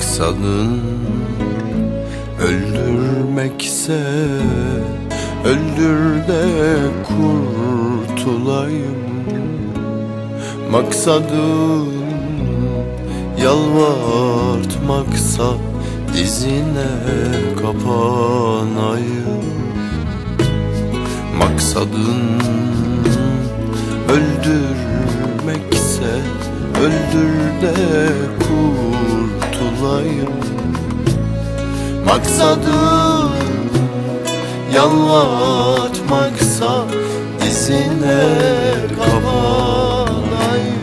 Maksadın öldürmekse Öldür de kurtulayım. Maksadın yalvartmaksa Dizine kapanayım. Maksadın öldürmekse Öldür de kurtulayım Maksadın yalvartmaksa Dizine kapanayım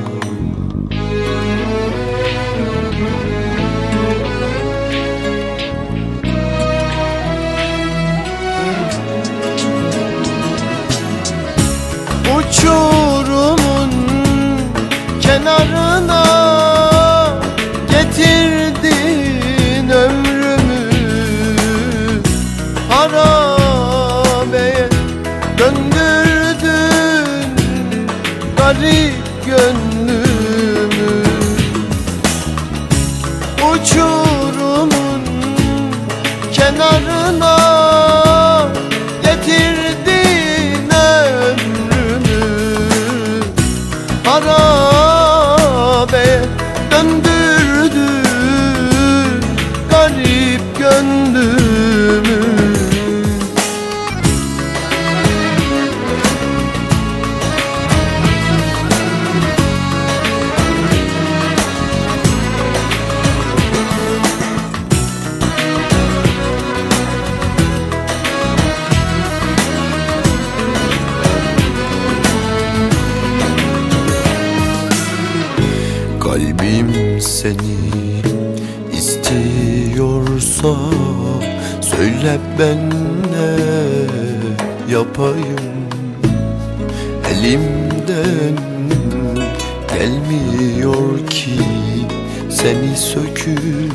Uçurumun kenarına garip gönlümü Uçurumun kenarına Kalbim seni istiyorsa Söyle ben ne yapayım. Elimden gelmiyor ki Seni söküp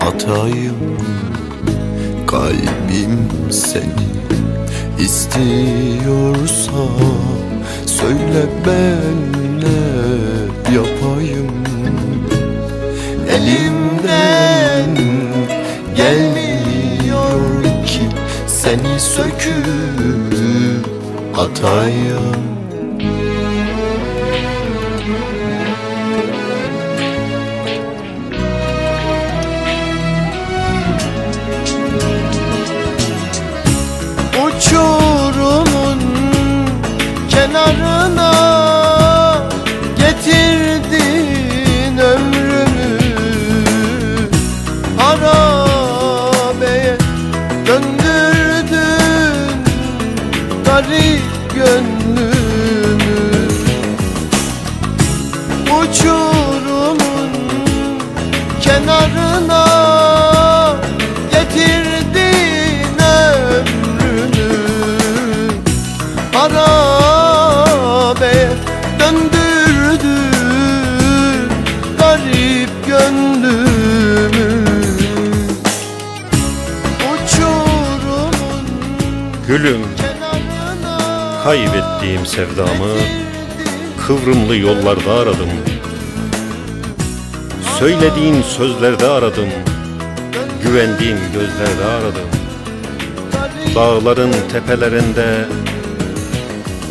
atayım. Kalbim seni istiyorsa Söyle ben söküp atayım. Uçurumun garip gönlümü. Uçurumun kenarına getirdin ömrümü. Harabe döndürdün garip gönlümü. Uçurumun Gülüm kaybettiğim sevdamı kıvrımlı yollarda aradım. Söylediğin sözlerde aradım. Güvendiğim gözlerde aradım. Dağların tepelerinde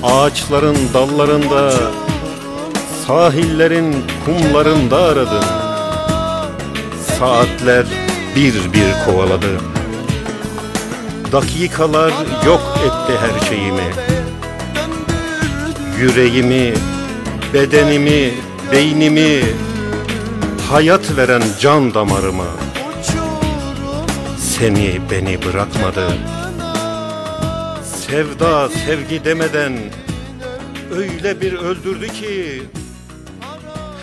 Ağaçların dallarında Sahillerin kumlarında aradım. Saatler bir bir kovaladı. Dakikalar yok etti her şeyimi Yüreğimi, bedenimi, beynimi Hayat veren can damarımı Seni beni bırakmadı. Sevda sevgi demeden Öyle bir öldürdü ki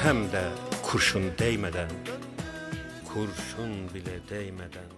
Hem de kurşun değmeden Kurşun bile değmeden